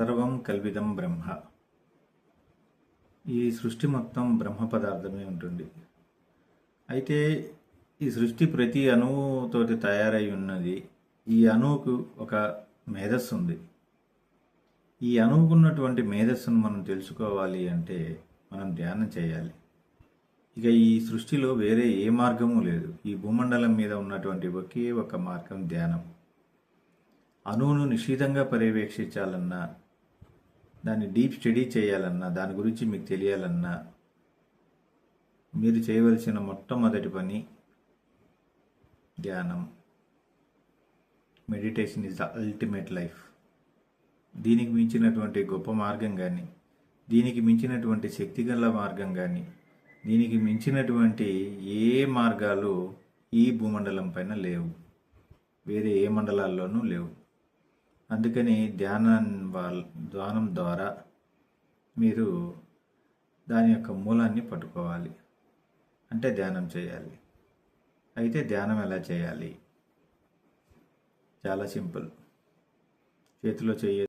సర్వం కల్విదం బ్రహ్మ. ఈ సృష్టి మొత్తం బ్రహ్మ పదార్థమే ఉంటుంది. అయితే ఈ సృష్టి ప్రతి అణువుతోటి తయారై ఉన్నది ఈ అణువుకు ఒక మేధస్సు ఉంది. ఈ అణువుకు ఉన్నటువంటి మేధస్సును మనం తెలుసుకోవాలి అంటే మనం ధ్యానం చేయాలి. ఇక ఈ సృష్టిలో వేరే ఏ మార్గము లేదు. ఈ భూమండలం మీద ఉన్నటువంటి ఒకే ఒక మార్గం ధ్యానం. అణువును నిశితంగా పర్యవేక్షించాలన్నా దాన్ని డీప్ స్టడీ చేయాలన్నా దాని గురించి మీకు తెలియాలన్నా మీరు చేయవలసిన మొట్టమొదటి పని ధ్యానం. Meditation is the ultimate life దీనికి మించినటువంటి గొప్ప మార్గం కానీ దీనికి మించినటువంటి శక్తిగల మార్గం కానీ దీనికి మించినటువంటి ఏ మార్గాలు ఈ భూమండలం పైన లేవు. వేరే ఏ మండలాల్లోనూ లేవు. అందుకని ధ్యానం వాళ్ళ ధ్యానం ద్వారా మీరు దాని యొక్క మూలాన్ని పట్టుకోవాలి. అంటే ధ్యానం చేయాలి. అయితే ధ్యానం ఎలా చేయాలి? చాలా సింపుల్. చేతిలో చేయ